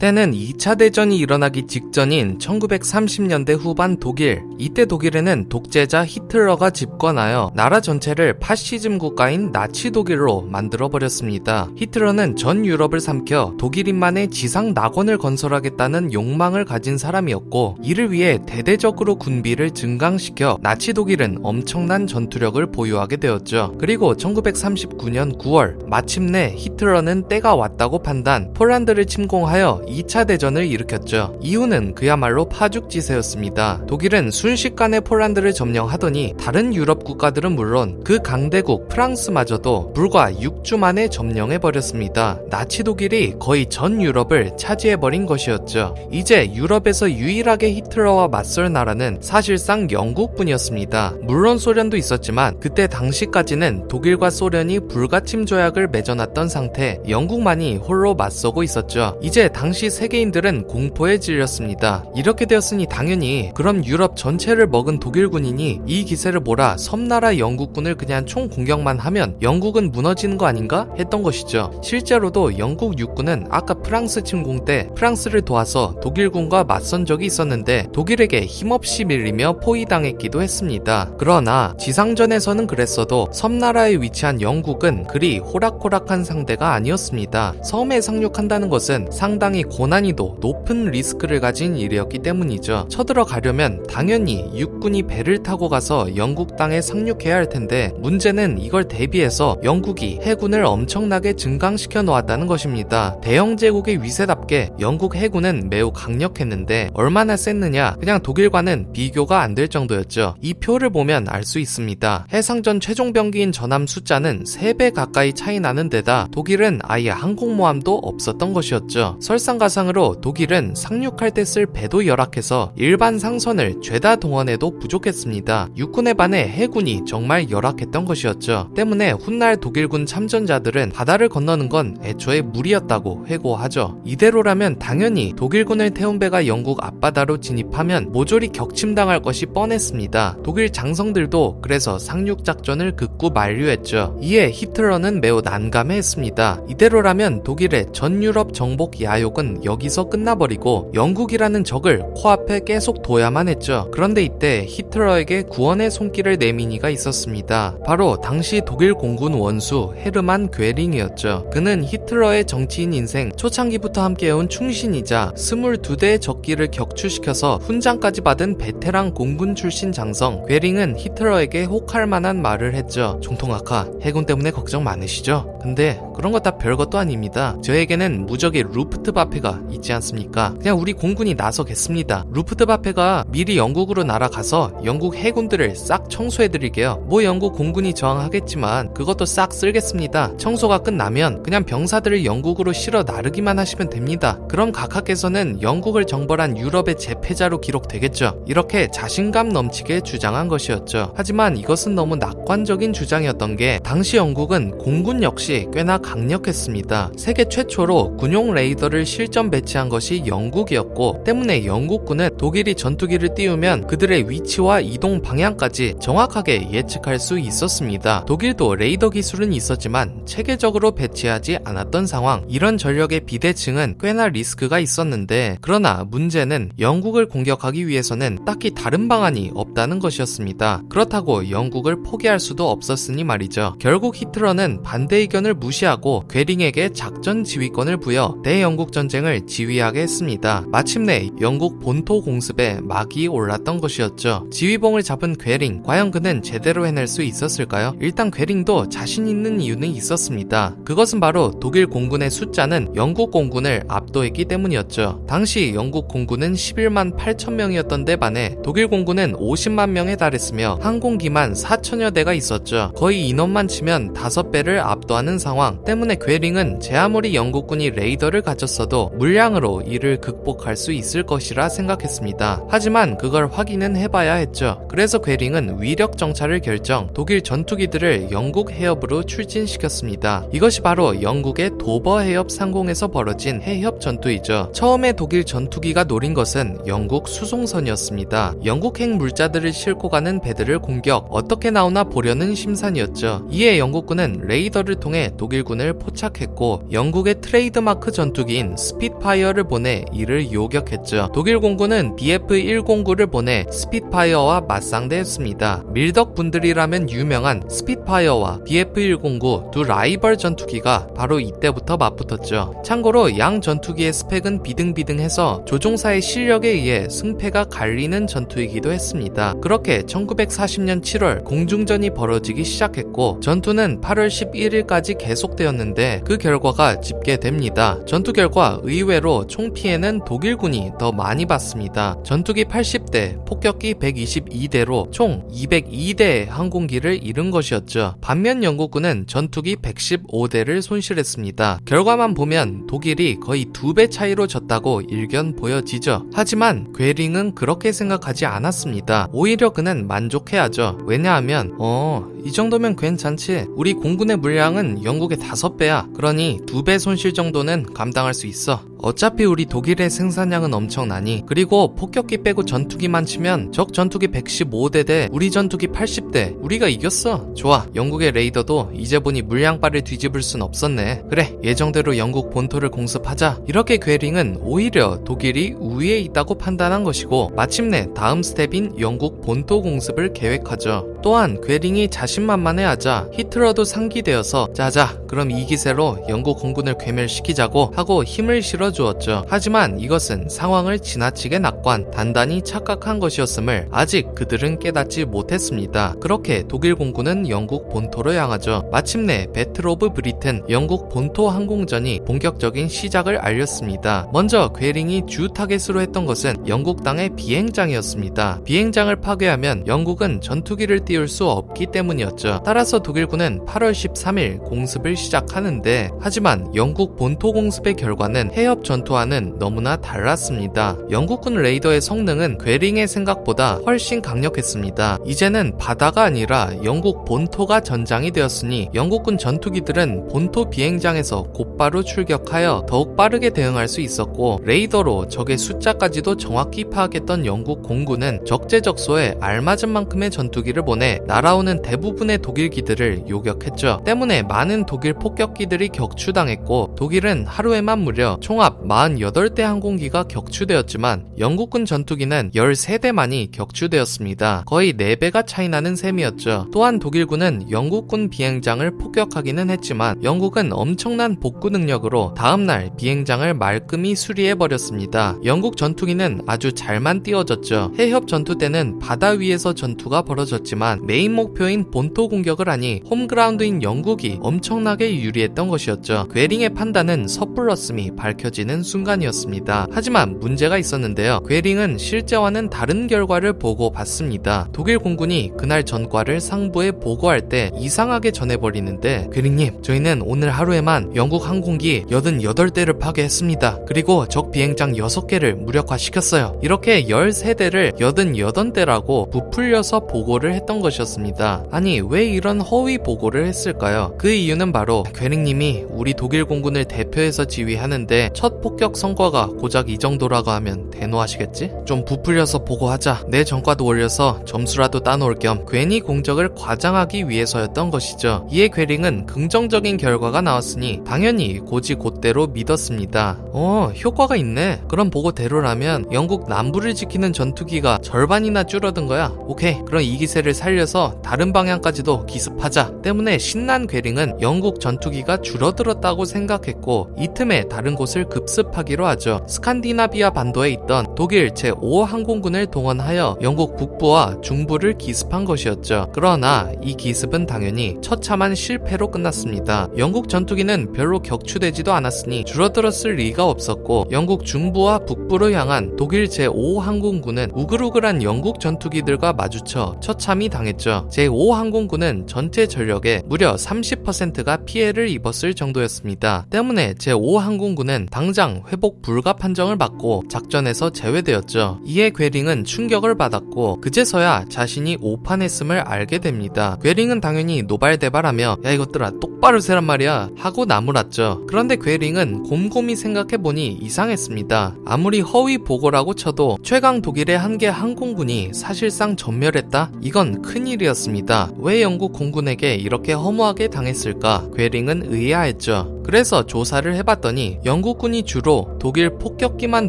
때는 2차 대전이 일어나기 직전인 1930년대 후반 독일. 이때 독일에는 독재자 히틀러가 집권하여 나라 전체를 파시즘 국가인 나치 독일로 만들어 버렸습니다. 히틀러는 전 유럽을 삼켜 독일인만의 지상 낙원을 건설하겠다는 욕망을 가진 사람이었고 이를 위해 대대적으로 군비를 증강시켜 나치 독일은 엄청난 전투력을 보유하게 되었죠. 그리고 1939년 9월 마침내 히틀러는 때가 왔다고 판단 폴란드를 침공하여 2차 대전을 일으켰죠. 이유는 그야말로 파죽지세였습니다. 독일은 순식간에 폴란드를 점령하더니 다른 유럽 국가들은 물론 그 강대국 프랑스마저도 불과 6주 만에 점령해버렸습니다. 나치 독일이 거의 전 유럽을 차지해버린 것이었죠. 이제 유럽에서 유일하게 히틀러와 맞설 나라는 사실상 영국뿐이었습니다. 물론 소련도 있었지만 그때 당시까지는 독일과 소련이 불가침 조약을 맺어놨던 상태 영국만이 홀로 맞서고 있었죠. 이제 당시 세계인들은 공포에 질렸습니다. 이렇게 되었으니 당연히 그럼 유럽 전체를 먹은 독일 군인이 이 기세를 몰아 섬나라 영국군을 그냥 총 공격만 하면 영국은 무너지는 거 아닌가 했던 것이죠. 실제로도 영국 육군은 아까 프랑스 침공 때 프랑스를 도와서 독일군과 맞선 적이 있었는데 독일에게 힘없이 밀리며 포위당했기도 했습니다. 그러나 지상전에서는 그랬어도 섬나라에 위치한 영국은 그리 호락호락한 상대가 아니었습니다. 섬에 상륙한다는 것은 상당히 고난이도 높은 리스크를 가진 일이었기 때문이죠. 쳐들어가려면 당연히 육군이 배를 타고 가서 영국 땅에 상륙해야 할 텐데 문제는 이걸 대비해서 영국이 해군을 엄청나게 증강시켜 놓았다는 것입니다. 대영 제국의 위세답게 영국 해군은 매우 강력했는데 얼마나 셌느냐 그냥 독일과는 비교가 안 될 정도였죠. 이 표를 보면 알 수 있습니다. 해상전 최종 병기인 전함 숫자는 3배 가까이 차이 나는 데다 독일은 아예 항공모함도 없었던 것이었죠. 설상 가상으로 독일은 상륙할 때 쓸 배도 열악해서 일반 상선을 죄다 동원해도 부족했습니다. 육군에 반해 해군이 정말 열악했던 것이었죠. 때문에 훗날 독일군 참전자들은 바다를 건너는 건 애초에 무리였다고 회고하죠. 이대로라면 당연히 독일군을 태운 배가 영국 앞바다로 진입하면 모조리 격침당할 것이 뻔했습니다. 독일 장성들도 그래서 상륙 작전을 극구 만류했죠. 이에 히틀러는 매우 난감해했습니다. 이대로라면 독일의 전 유럽 정복 야욕은 여기서 끝나버리고 영국이라는 적을 코앞에 계속 둬야만 했죠. 그런데 이때 히틀러에게 구원의 손길을 내민 이가 있었습니다. 바로 당시 독일 공군 원수 헤르만 괴링이었죠. 그는 히틀러의 정치인 인생 초창기부터 함께해온 충신이자 22대의 적기를 격추시켜서 훈장까지 받은 베테랑 공군 출신 장성 괴링은 히틀러에게 혹할 만한 말을 했죠. 종통 아카 해군 때문에 걱정 많으시죠? 근데 그런 거 다 별것도 아닙니다. 저에게는 무적의 루프트 바페가 있지 않습니까? 그냥 우리 공군이 나서겠습니다. 루프트 바페가 미리 영국으로 날아가서 영국 해군들을 싹 청소해드릴게요. 뭐 영국 공군이 저항하겠지만 그것도 싹 쓸겠습니다. 청소가 끝나면 그냥 병사들을 영국으로 실어 나르기만 하시면 됩니다. 그럼 각하께서는 영국을 정벌한 유럽의 제패자로 기록되겠죠. 이렇게 자신감 넘치게 주장한 것이었죠. 하지만 이것은 너무 낙관적인 주장이었던 게 당시 영국은 공군 역시 꽤나 강력했습니다. 세계 최초로 군용 레이더를 실전 배치한 것이 영국이었고 때문에 영국군은 독일이 전투기를 띄우면 그들의 위치와 이동 방향까지 정확하게 예측할 수 있었습니다. 독일도 레이더 기술은 있었지만 체계적으로 배치하지 않았던 상황. 이런 전력의 비대칭은 꽤나 리스크가 있었는데 그러나 문제는 영국을 공격하기 위해서는 딱히 다른 방안이 없다는 것이었습니다. 그렇다고 영국을 포기할 수도 없었으니 말이죠. 결국 히틀러는 반대 의견을 무시하고 괴링에게 작전 지휘권을 부여 대영국 전쟁 을 지휘하게 했습니다. 마침내 영국 본토 공습에 막이 올랐던 것이었죠. 지휘봉을 잡은 괴링, 과연 그는 제대로 해낼 수 있었을까요? 일단 괴링도 자신 있는 이유는 있었습니다. 그것은 바로 독일 공군의 숫자는 영국 공군을 압도했기 때문이었죠. 당시 영국 공군은 11만 8천 명이었던 데 반해 독일 공군은 50만 명에 달했으며 항공기만 4천여 대가 있었죠. 거의 인원만 치면 5배를 압도하는 상황 때문에 괴링은 제 아무리 영국군이 레이더를 가졌어도 물량으로 이를 극복할 수 있을 것이라 생각했습니다. 하지만 그걸 확인은 해봐야 했죠. 그래서 괴링은 위력 정찰을 결정 독일 전투기들을 영국 해협으로 출진시켰습니다. 이것이 바로 영국의 도버 해협 상공에서 벌어진 해협 전투이죠. 처음에 독일 전투기가 노린 것은 영국 수송선이었습니다. 영국행 물자들을 싣고 가는 배들을 공격 어떻게 나오나 보려는 심산이었죠. 이에 영국군은 레이더를 통해 독일군을 포착했고 영국의 트레이드마크 전투기인 스핏파이어를 보내 이를 요격했죠. 독일 공군은 BF-109를 보내 스핏파이어와 맞상대했습니다. 밀덕 분들이라면 유명한 스핏파이어와 BF-109 두 라이벌 전투기가 바로 이때부터 맞붙었죠. 참고로 양 전투기의 스펙은 비등비등해서 조종사의 실력에 의해 승패가 갈리는 전투이기도 했습니다. 그렇게 1940년 7월 공중전이 벌어지기 시작했고 전투는 8월 11일까지 계속되었는데 그 결과가 집계됩니다. 전투 결과 의외로 총 피해는 독일군이 더 많이 봤습니다. 전투기 80대, 폭격기 122대로 총 202대의 항공기를 잃은 것이었죠. 반면 영국군은 전투기 115대를 손실했습니다. 결과만 보면 독일이 거의 두 배 차이로 졌다고 일견 보여지죠. 하지만 괴링은 그렇게 생각하지 않았습니다. 오히려 그는 만족해하죠. 왜냐하면 어, 이 정도면 괜찮지. 우리 공군의 물량은 영국의 다섯 배야. 그러니 두 배 손실 정도는 감당할 수 있어. 어 차피 우리 독일의 생산량은 엄청나니 그리고 폭격기 빼고 전투기만 치면 적 전투기 115대 대 우리 전투기 80대 우리가 이겼어. 좋아. 영국의 레이더도 이제 보니 물량발을 뒤집을 순 없었네. 그래 예정대로 영국 본토를 공습하자. 이렇게 괴링은 오히려 독일이 우위에 있다고 판단한 것이고 마침내 다음 스텝인 영국 본토 공습을 계획하죠. 또한 괴링이 자신만만해하자 히틀러도 상기되어서 자자 그럼 이 기세로 영국 공군을 괴멸시키자고 하고 힘을 실어 주었죠. 하지만 이것은 상황을 지나치게 낙관, 단단히 착각한 것이었음을 아직 그들은 깨닫지 못했습니다. 그렇게 독일 공군은 영국 본토로 향하죠. 마침내 배틀 오브 브리튼 영국 본토 항공전이 본격적인 시작을 알렸습니다. 먼저 괴링이 주 타겟으로 했던 것은 영국 땅의 비행장이었습니다. 비행장을 파괴하면 영국은 전투기를 띄울 수 없기 때문이었죠. 따라서 독일군은 8월 13일 공습을 시작하는데 하지만 영국 본토 공습의 결과는 해협 전투와는 너무나 달랐습니다. 영국군 레이더의 성능은 괴링의 생각보다 훨씬 강력했습니다. 이제는 바다가 아니라 영국 본토가 전장이 되었으니 영국군 전투기들은 본토 비행장에서 곧바로 출격하여 더욱 빠르게 대응할 수 있었고 레이더로 적의 숫자까지도 정확히 파악했던 영국 공군은 적재적소에 알맞은 만큼의 전투기를 보내 날아오는 대부분의 독일기들을 요격했죠. 때문에 많은 독일 폭격기들이 격추당했고 독일은 하루에만 무려 총합 48대 항공기가 격추되었지만 영국군 전투기는 13대만이 격추되었습니다. 거의 4배가 차이나는 셈이었죠. 또한 독일군은 영국군 비행장을 폭격하기는 했지만 영국은 엄청난 복구 능력으로 다음날 비행장을 말끔히 수리해버렸습니다. 영국 전투기는 아주 잘만 띄워졌죠. 해협 전투 때는 바다 위에서 전투가 벌어졌지만 메인 목표인 본토 공격을 하니 홈그라운드인 영국이 엄청나게 유리했던 것이었죠. 괴링의 판단은 섣불렀음이 밝혀지 는 순간이었습니다. 하지만 문제가 있었는데요. 괴링은 실제와는 다른 결과를 보고 받습니다. 독일 공군이 그날 전과를 상부에 보고할 때 이상하게 전해버리는데 괴링님 저희는 오늘 하루에만 영국 항공기 88대를 파괴했습니다. 그리고 적 비행장 6개를 무력화시켰어요. 이렇게 13대를 88대라고 부풀려서 보고를 했던 것이었습니다. 아니 왜 이런 허위 보고를 했을까요? 그 이유는 바로 괴링님이 우리 독일 공군을 대표해서 지휘하는데 첫 폭격 성과가 고작 이 정도라고 하면 대노하시겠지? 좀 부풀려서 보고하자. 내 전과도 올려서 점수라도 따놓을 겸 괜히 공적을 과장하기 위해서였던 것이죠. 이에 괴링은 긍정적인 결과가 나왔으니 당연히 고지 곧대로 믿었습니다. 어, 효과가 있네. 그럼 보고대로라면 영국 남부를 지키는 전투기가 절반이나 줄어든 거야. 오케이. 그럼 이 기세를 살려서 다른 방향까지도 기습하자. 때문에 신난 괴링은 영국 전투기가 줄어들었다고 생각했고 이 틈에 다른 곳을 급습하기로 하죠. 스칸디나비아 반도에 있던 독일 제5 항공군을 동원하여 영국 북부와 중부를 기습한 것이었죠. 그러나 이 기습은 당연히 처참한 실패로 끝났습니다. 영국 전투기는 별로 격추되지도 않았으니 줄어들었을 리가 없었고 영국 중부와 북부로 향한 독일 제5 항공군은 우글우글한 영국 전투기들과 마주쳐 처참히 당했죠. 제5 항공군은 전체 전력의 무려 30%가 피해를 입었을 정도였습니다. 때문에 제5 항공군은 당장 회복 불가 판정을 받고 작전에서 제외되었죠. 이에 괴링은 충격을 받았고 그제서야 자신이 오판했음을 알게 됩니다. 괴링은 당연히 노발대발하며 야 이것들아 똑바로 세란 말이야 하고 나무랐죠. 그런데 괴링은 곰곰이 생각해보니 이상했습니다. 아무리 허위 보고라고 쳐도 최강 독일의 한 개 항공군이 사실상 전멸했다? 이건 큰일이었습니다. 왜 영국 공군에게 이렇게 허무하게 당했을까? 괴링은 의아했죠. 그래서 조사를 해봤더니 영국군 이 주로 독일 폭격기만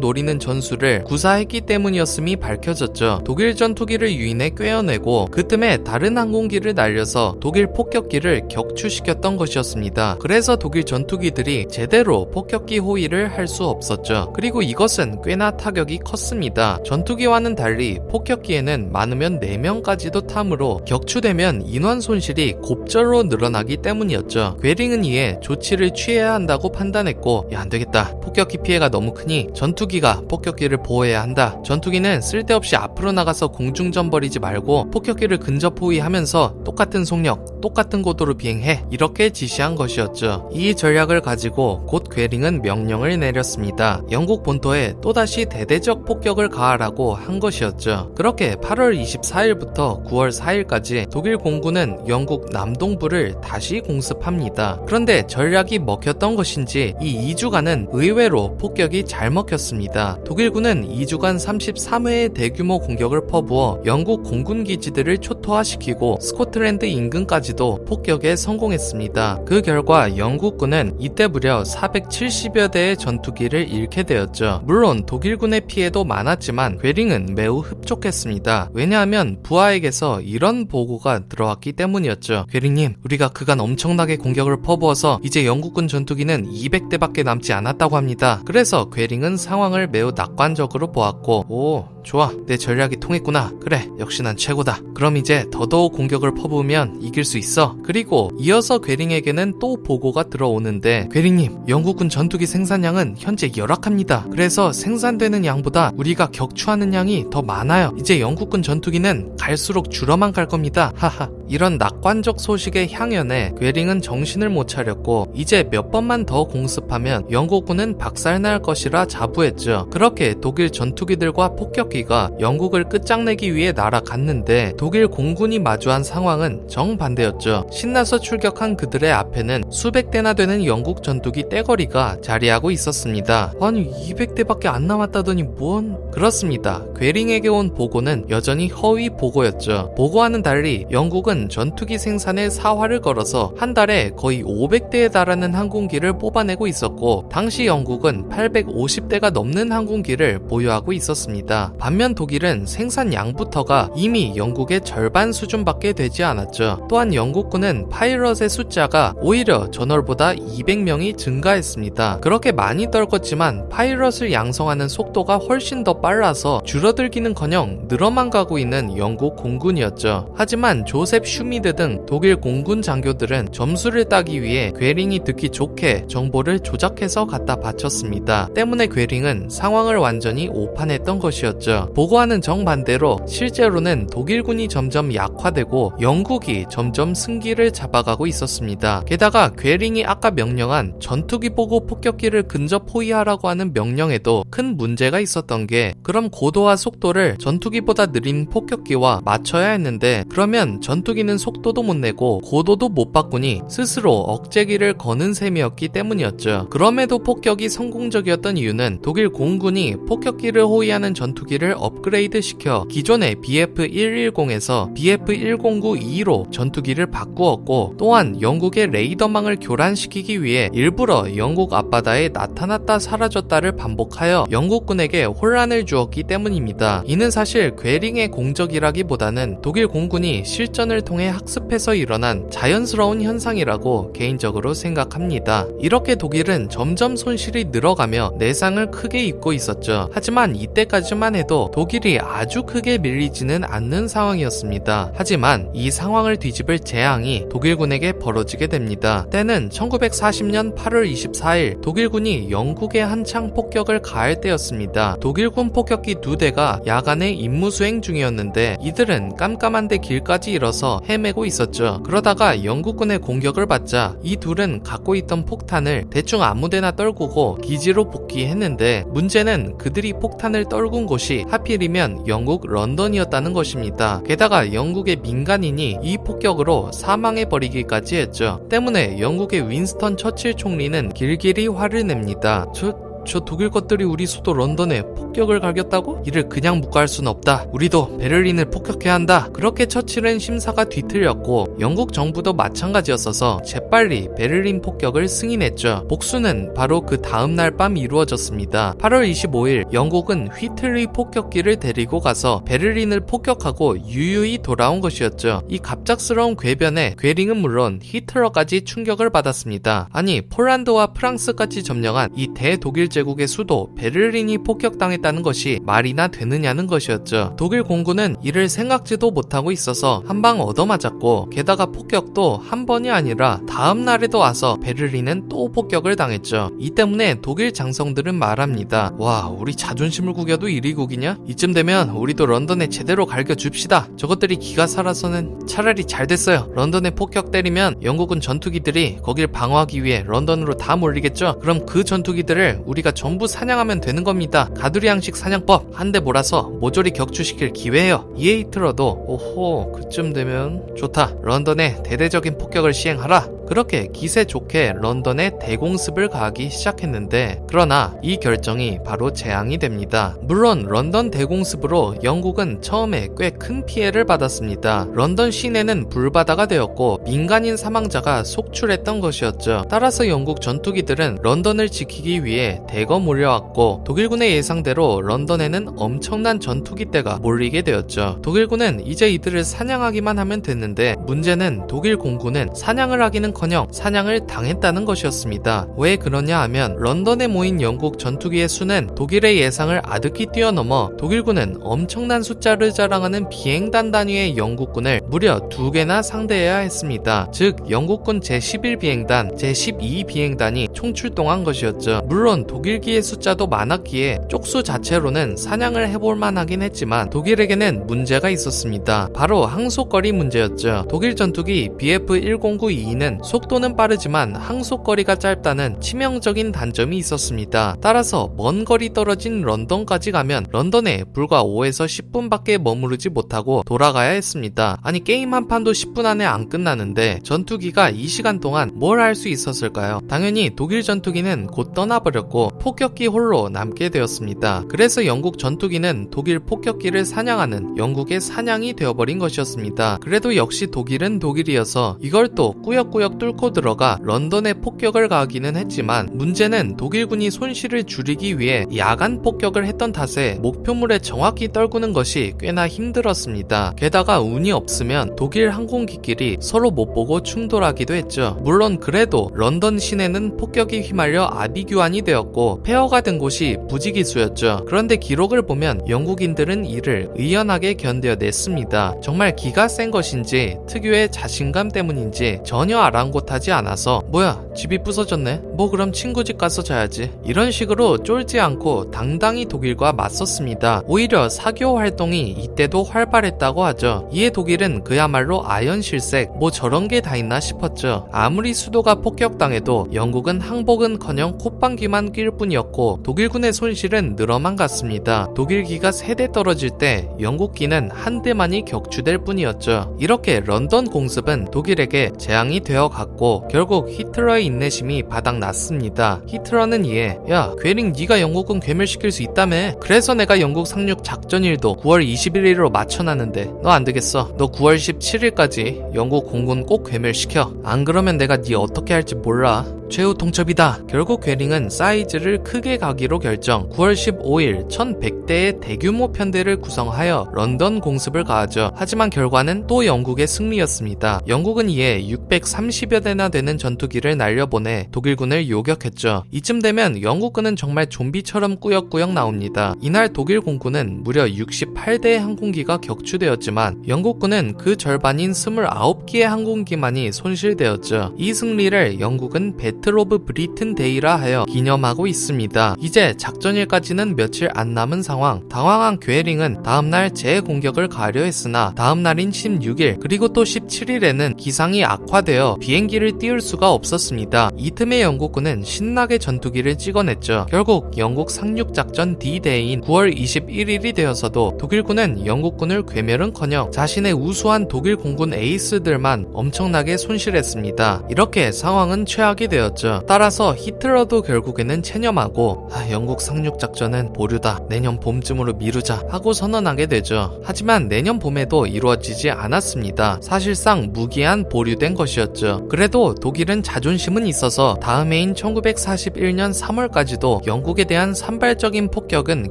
노리는 전술을 구사했기 때문이었음이 밝혀졌죠. 독일 전투기를 유인해 꿰어내고 그 틈에 다른 항공기를 날려서 독일 폭격기를 격추시켰던 것이었습니다. 그래서 독일 전투기들이 제대로 폭격기 호위를 할 수 없었죠. 그리고 이것은 꽤나 타격이 컸습니다. 전투기와는 달리 폭격기에는 많으면 4명까지도 탐으로 격추되면 인원 손실이 곱절로 늘어나기 때문이었죠. 괴링은 이에 조치를 취해야 한다고 판단했고 야 안되겠다. 폭격기 피해가 너무 크니 전투기가 폭격기를 보호해야 한다. 전투기는 쓸데없이 앞으로 나가서 공중전 벌이지 말고 폭격기를 근접 호위하면서 똑같은 속력, 똑같은 고도로 비행해 이렇게 지시한 것이었죠. 이 전략을 가지고 곧 괴링은 명령을 내렸습니다. 영국 본토에 또다시 대대적 폭격을 가하라고 한 것이었죠. 그렇게 8월 24일부터 9월 4일까지 독일 공군은 영국 남동부를 다시 공습합니다. 그런데 전략이 먹혔던 것인지 이 2주간은 의외로 폭격이 잘 먹혔습니다. 독일군은 2주간 33회의 대규모 공격을 퍼부어 영국 공군 기지들을 초토화시키고 스코틀랜드 인근까지도 폭격에 성공했습니다. 그 결과 영국군은 이때 무려 470여 대의 전투기를 잃게 되었죠. 물론 독일군의 피해도 많았지만 괴링은 매우 흡족했습니다. 왜냐하면 부하에게서 이런 보고가 들어왔기 때문이었죠. 괴링님, 우리가 그간 엄청나게 공격을 퍼부어서 이제 영국군 전투기는 200대밖에 남지 않았다고 합니다. 그래서 괴링은 상황을 매우 낙관적으로 보았고, 오, 좋아. 내 전략이 통했구나. 그래. 역시 난 최고다. 그럼 이제 더더욱 공격을 퍼부으면 이길 수 있어. 그리고 이어서 괴링에게는 또 보고가 들어오는데 괴링님, 영국군 전투기 생산량은 현재 열악합니다. 그래서 생산되는 양보다 우리가 격추하는 양이 더 많아요. 이제 영국군 전투기는 갈수록 줄어만 갈 겁니다. 하하. 이런 낙관적 소식의 향연에 괴링은 정신을 못 차렸고 이제 몇 번만 더 공습하면 영국군은 박살날 것이라 자부했죠. 그렇게 독일 전투기들과 폭격 기가 영국을 끝장내기 위해 날아갔는데 독일 공군이 마주한 상황은 정반대였죠. 신나서 출격한 그들의 앞에는 수백 대나 되는 영국 전투기 떼거리가 자리하고 있었습니다. 아니 200대밖에 안 남았다더니 뭔? 그렇습니다. 괴링에게 온 보고는 여전히 허위 보고였죠. 보고와는 달리 영국은 전투기 생산에 사활을 걸어서 한 달에 거의 500대에 달하는 항공기를 뽑아내고 있었고 당시 영국은 850대가 넘는 항공기를 보유하고 있었습니다. 반면 독일은 생산 양부터가 이미 영국의 절반 수준밖에 되지 않았죠. 또한 영국군은 파일럿의 숫자가 오히려 전월보다 200명이 증가했습니다. 그렇게 많이 떨궜지만 파일럿을 양성하는 속도가 훨씬 더 빨라서 줄어들기는커녕 늘어만 가고 있는 영국 공군이었죠. 하지만 조셉 슈미드 등 독일 공군 장교들은 점수를 따기 위해 괴링이 듣기 좋게 정보를 조작해서 갖다 바쳤습니다. 때문에 괴링은 상황을 완전히 오판했던 것이었죠. 보고와는 정반대로 실제로는 독일군이 점점 약화되고 영국이 점점 승기를 잡아가고 있었습니다. 게다가 괴링이 아까 명령한 전투기 보고 폭격기를 근접 호위하라고 하는 명령에도 큰 문제가 있었던 게 그럼 고도와 속도를 전투기보다 느린 폭격기와 맞춰야 했는데 그러면 전투기는 속도도 못 내고 고도도 못 바꾸니 스스로 억제기를 거는 셈이었기 때문이었죠. 그럼에도 폭격이 성공적이었던 이유는 독일 공군이 폭격기를 호위하는 전투기를 업그레이드 시켜 기존의 BF-110에서 BF-1092로 전투기를 바꾸었고 또한 영국의 레이더망을 교란시키기 위해 일부러 영국 앞바다에 나타났다 사라졌다를 반복하여 영국군에게 혼란을 주었기 때문입니다. 이는 사실 괴링의 공적이라기보다는 독일 공군이 실전을 통해 학습해서 일어난 자연스러운 현상이라고 개인적으로 생각합니다. 이렇게 독일은 점점 손실이 늘어가며 내상을 크게 입고 있었죠. 하지만 이때까지만 해도 독일이 아주 크게 밀리지는 않는 상황이었습니다. 하지만 이 상황을 뒤집을 재앙이 독일군에게 벌어지게 됩니다. 때는 1940년 8월 24일 독일군이 영국에 한창 폭격을 가할 때였습니다. 독일군 폭격기 두 대가 야간에 임무 수행 중이었는데 이들은 깜깜한데 길까지 잃어서 헤매고 있었죠. 그러다가 영국군의 공격을 받자 이 둘은 갖고 있던 폭탄을 대충 아무데나 떨구고 기지로 복귀했는데 문제는 그들이 폭탄을 떨군 곳이 하필이면 영국 런던이었다는 것입니다. 게다가 영국의 민간인이 이 폭격으로 사망해 버리기까지 했죠. 때문에 영국의 윈스턴 처칠 총리는 길길이 화를 냅니다. 저 저 독일 것들이 우리 수도 런던에 폭격을 가겼다고? 이를 그냥 묵과할 순 없다. 우리도 베를린을 폭격해야 한다. 그렇게 처칠은 심사가 뒤틀렸고 영국 정부도 마찬가지였어서 재빨리 베를린 폭격을 승인했죠. 복수는 바로 그 다음 날 밤 이루어졌습니다. 8월 25일 영국은 휘틀리 폭격기를 데리고 가서 베를린을 폭격하고 유유히 돌아온 것이었죠. 이 갑작스러운 궤변에 괴링은 물론 히틀러까지 충격을 받았습니다. 아니 폴란드와 프랑스까지 점령한 이 대독일 제국의 수도 베를린이 폭격당했다는 것이 말이나 되느냐는 것이었죠. 독일 공군은 이를 생각지도 못하고 있어서 한 방 얻어맞았고 게다가 폭격도 한 번이 아니라 다음 날에도 와서 베를린은 또 폭격을 당했죠. 이 때문에 독일 장성들은 말합니다. 와 우리 자존심을 구겨도 이리 구기냐? 이쯤 되면 우리도 런던에 제대로 갈겨 줍시다. 저것들이 기가 살아서는 차라리 잘 됐어요. 런던에 폭격 때리면 영국은 전투기들이 거길 방어하기 위해 런던으로 다 몰리겠죠? 그럼 그 전투기들을 우리 가 전부 사냥하면 되는 겁니다. 가두리 양식 사냥법 한 대 몰아서 모조리 격추시킬 기회예요. 이에 히틀러도 오호 그쯤 되면 좋다. 런던에 대대적인 폭격을 시행하라. 그렇게 기세 좋게 런던에 대공습을 가하기 시작했는데 그러나 이 결정이 바로 재앙이 됩니다. 물론 런던 대공습으로 영국은 처음에 꽤 큰 피해를 받았습니다. 런던 시내는 불바다가 되었고 민간인 사망자가 속출했던 것이었죠. 따라서 영국 전투기들은 런던을 지키기 위해 대거 몰려왔고 독일군의 예상대로 런던에는 엄청난 전투기 떼가 몰리게 되었죠. 독일군은 이제 이들을 사냥하기만 하면 됐는데 문제는 독일 공군은 사냥을 하기는커녕 사냥을 당했다는 것이었습니다. 왜 그러냐 하면 런던에 모인 영국 전투기의 수는 독일의 예상을 아득히 뛰어넘어 독일군은 엄청난 숫자를 자랑하는 비행단 단위의 영국군을 무려 두 개나 상대해야 했습니다. 즉 영국군 제11 비행단, 제12 비행단이 총출동한 것이었죠. 물론 독 일기의 숫자도 많았기에 쪽수 자체로는 사냥을 해볼 만하긴 했지만 독일에게는 문제가 있었습니다. 바로 항속거리 문제였죠. 독일 전투기 BF-1092는 속도는 빠르지만 항속거리가 짧다는 치명적인 단점이 있었습니다. 따라서 먼 거리 떨어진 런던까지 가면 런던에 불과 5에서 10분밖에 머무르지 못하고 돌아가야 했습니다. 아니 게임 한 판도 10분 안에 안 끝나는데 전투기가 이 시간 동안 뭘 할 수 있었을까요? 당연히 독일 전투기는 곧 떠나버렸고 폭격기 홀로 남게 되었습니다. 그래서 영국 전투기는 독일 폭격기를 사냥하는 영국의 사냥이 되어버린 것이었습니다. 그래도 역시 독일은 독일이어서 이걸 또 꾸역꾸역 뚫고 들어가 런던에 폭격을 가하기는 했지만 문제는 독일군이 손실을 줄이기 위해 야간 폭격을 했던 탓에 목표물에 정확히 떨구는 것이 꽤나 힘들었습니다. 게다가 운이 없으면 독일 항공기끼리 서로 못 보고 충돌하기도 했죠. 물론 그래도 런던 시내는 폭격이 휘말려 아비규환이 되었고 폐허가 된 곳이 부지기수였죠. 그런데 기록을 보면 영국인들은 이를 의연하게 견뎌냈습니다. 정말 기가 센 것인지 특유의 자신감 때문인지 전혀 아랑곳하지 않아서 뭐야 집이 부서졌네 뭐 그럼 친구 집 가서 자야지 이런 식으로 쫄지 않고 당당히 독일과 맞섰습니다. 오히려 사교 활동이 이때도 활발했다고 하죠. 이에 독일은 그야말로 아연실색 뭐 저런 게 다 있나 싶었죠. 아무리 수도가 폭격당해도 영국은 항복은커녕 콧방귀만 낄 뿐이었고 독일군의 손실은 늘어만 갔습니다. 독일기가 세대 떨어질 때 영국기는 한 대만이 격추될 뿐이었죠. 이렇게 런던 공습은 독일에게 재앙이 되어 갔고 결국 히틀러의 인내심이 바닥났습니다. 히틀러는 이에 야 괴링 네가 영국군 괴멸시킬 수 있다며 그래서 내가 영국 상륙 작전일도 9월 21일로 맞춰놨는데 너 안 되겠어. 너 9월 17일까지 영국 공군 꼭 괴멸시켜. 안 그러면 내가 네 어떻게 할지 몰라. 최후 통첩이다. 결국 괴링은 사이즈를 크게 가기로 결정. 9월 15일 1100대의 대규모 편대를 구성하여 런던 공습을 가하죠. 하지만 결과는 또 영국의 승리였습니다. 영국은 이에 630여 대나 되는 전투기를 날려보내 독일군을 요격했죠. 이쯤 되면 영국군은 정말 좀비처럼 꾸역꾸역 나옵니다. 이날 독일 공군은 무려 68대의 항공기가 격추되었지만 영국군은 그 절반인 29기의 항공기만이 손실되었죠. 이 승리를 영국은 배틀 오브 브리튼 데이라 하여 기념하고 있습니다. 이제 작전일까지는 며칠 안 남은 상황. 당황한 괴링은 다음날 재공격을 가려 했으나 다음날인 16일 그리고 또 17일에는 기상이 악화되어 비행기를 띄울 수가 없었습니다. 이 틈에 영국군은 신나게 전투기를 찍어냈죠. 결국 영국 상륙작전 D-Day인 9월 21일이 되어서도 독일군은 영국군을 괴멸은커녕 자신의 우수한 독일 공군 에이스들만 엄청나게 손실했습니다. 이렇게 상황은 최악이. 되었죠. 따라서 히틀러도 결국에는 체념하고 아, 영국 상륙 작전은 보류다. 내년 봄쯤으로 미루자 하고 선언하게 되죠. 하지만 내년 봄에도 이루어지지 않았습니다. 사실상 무기한 보류된 것이었죠. 그래도 독일은 자존심은 있어서 다음 해인 1941년 3월까지도 영국에 대한 산발적인 폭격은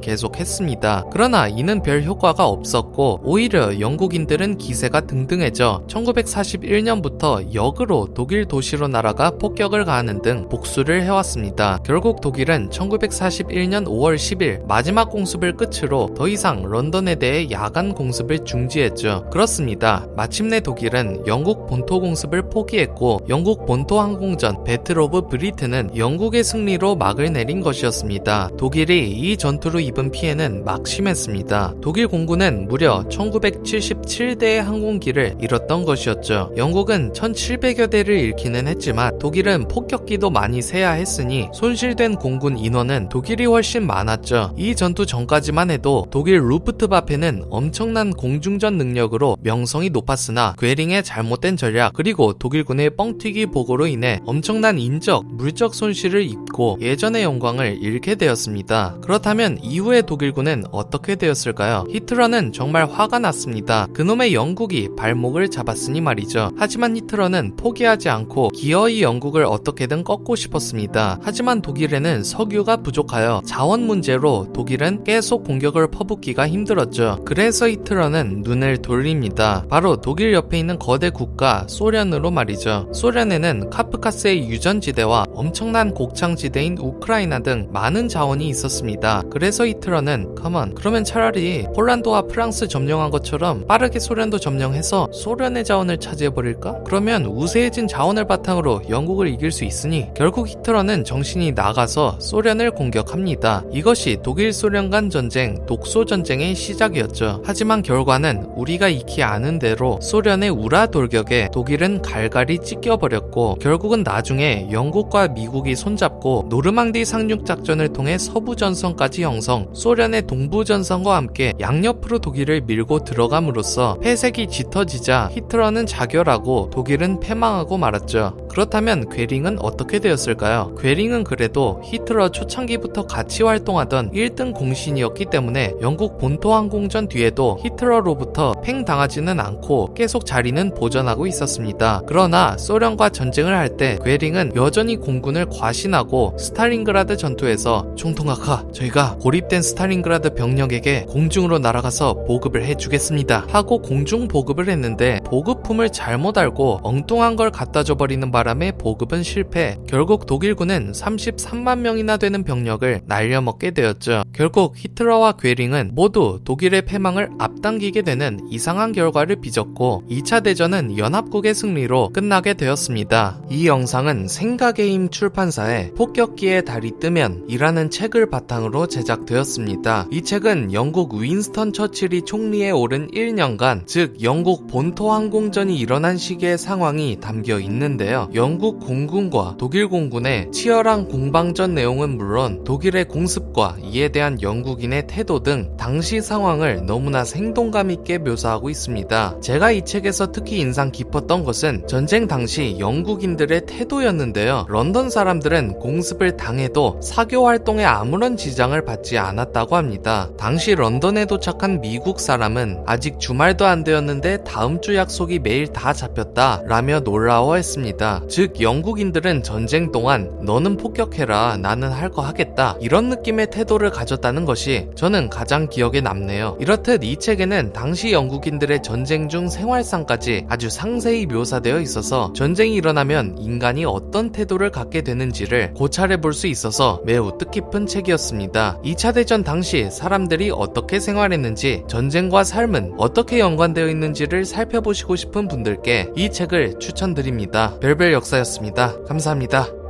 계속했습니다. 그러나 이는 별 효과가 없었고 오히려 영국인들은 기세가 등등해져 1941년부터 역으로 독일 도시로 날아가 폭격을 가하는 등 복수를 해왔습니다. 결국 독 일은 1941년 5월 10일 마지막 공습을 끝으로 더 이상 런던에 대해 야간 공습을 중지했죠. 그렇습니다. 마침내 독일은 영국 본토 공습을 포기했고 영국 본토 항공전 배틀 오브 브리튼은 영국의 승리로 막을 내린 것이었습니다. 독일이 이 전투로 입은 피해는 막심했습니다. 독일 공군은 무려 1977대의 항공기를 잃었던 것이었죠. 영국은 1700여 대를 잃기는 했지만 독일은 폭격기도 많이 세야 했으니 손실된 공군 인원은 독일이 훨씬 많았죠. 이 전투 전까지만 해도 독일 루프트바페는 엄청난 공중전 능력으로 명성이 높았으나 괴링의 잘못된 전략 그리고 독일군의 뻥튀기 보고로 인해 엄청난 인적, 물적 손실을 입고 예전의 영광을 잃게 되었습니다. 그렇다면 이후의 독일군은 어떻게 되었을까요? 히틀러는 정말 화가 났습니다. 그놈의 영국이 발목을 잡았으니 말이죠. 하지만 히틀러는 포기하지 않고 기어이 영국을 어떻게든 꺾고 싶었습니다. 하지만 독일에는 석유가 부족하여 자원 문제로 독일은 계속 공격을 퍼붓기가 힘들었죠. 그래서 히틀러는 눈을 돌립니다. 바로 독일 옆에 있는 거대 국가 소련으로 말이죠. 소련에는 카프카스의 유전지대와 엄청난 곡창지대인 우크라이나 등 많은 자원이 있었습니다. 그래서 히틀러는 가만 그러면 차라리 폴란드와 프랑스 점령한 것처럼 빠르게 소련도 점령해서 소련의 자원을 차지해버릴까? 그러면 우세해진 자원을 바탕으로 영국을 이길 수 있으니 결국 히틀러는 정신이 나가서 소련을 공격합니다. 이것이 독일 소련 간 전쟁, 독소 전쟁의 시작이었죠. 하지만 결과는 우리가 익히 아는 대로 소련의 우라 돌격에 독일은 갈갈이 찢겨버렸고 결국은 나중에 영국과 미국이 손잡고 노르망디 상륙 작전을 통해 서부 전선까지 형성, 소련의 동부 전선과 함께 양옆으로 독일을 밀고 들어감으로써 회색이 짙어지자 히틀러는 자결하고 독일은 패망하고 말았죠. 그렇다면 괴링은 어떻게 되었을까요? 괴링은 그래도 히틀러 초창기부터 같이 활동하던 1등 공신이었기 때문에 영국 본토 항공전 뒤에도 히틀러로부터 팽당하지는 않고 계속 자리는 보전하고 있었습니다. 그러나 소련과 전쟁을 할 때 괴링은 여전히 공군을 과신하고 스탈린그라드 전투에서 총통학하 저희가 고립된 스탈린그라드 병력에게 공중으로 날아가서 보급을 해주겠습니다 하고 공중 보급을 했는데 보급품을 잘못 알고 엉뚱한 걸 갖다 줘버리는 바람에 보급은 실패 결국 독일군은 33만 명이나 되는 병력을 날려먹게 되었죠 결국 히틀러와 괴링은 모두 독일의 패망을 앞당기게 되는 이상한 결과를 빚었고 2차 대전은 연합국의 승리로 끝나게 되었습니다. 이 영상은 생각의 힘 출판사의 폭격기의 달이 뜨면 이라는 책을 바탕으로 제작되었습니다. 이 책은 영국 윈스턴 처칠이 총리에 오른 1년간 즉 영국 본토 항공전이 일어난 시기의 상황이 담겨 있는데요. 영국 공군과 독일 공군의 치열한 공방전 내용은 물론 독일의 공습과 이에 대한 영국인의 태도 등 당시 상황을 너무나 생동감 있게 묘사하고 있습니다. 제가 이 책에서 특히 인상 깊었던 것은 전쟁 당시 영국인들의 태도였는데요. 런던 사람들은 공습을 당해도 사교 활동에 아무런 지장을 받지 않았다고 합니다. 당시 런던에 도착한 미국 사람은 아직 주말도 안 되었는데 다음 주 약속이 매일 다 잡혔다 라며 놀라워했습니다. 즉 영국인들은 전쟁 동안 너는 폭격해라 나는 할 거 하겠다 이런 느낌의 태도를 가졌다는 것이 저는 가장 기억에 남네요. 이렇듯 이 책에는 당시 영국인들의 전쟁 중 생활상까지 아주 상세히 묘사되어 있어서 전쟁이 일어나면 인간이 어떤 태도를 갖게 되는지를 고찰해 볼 수 있어서 매우 뜻깊은 책이었습니다. 2차 대전 당시 사람들이 어떻게 생활했는지 전쟁과 삶은 어떻게 연관되어 있는지를 살펴보시고 싶은 분들께 이 책을 추천드립니다. 별별 역사였습니다. 감사합니다.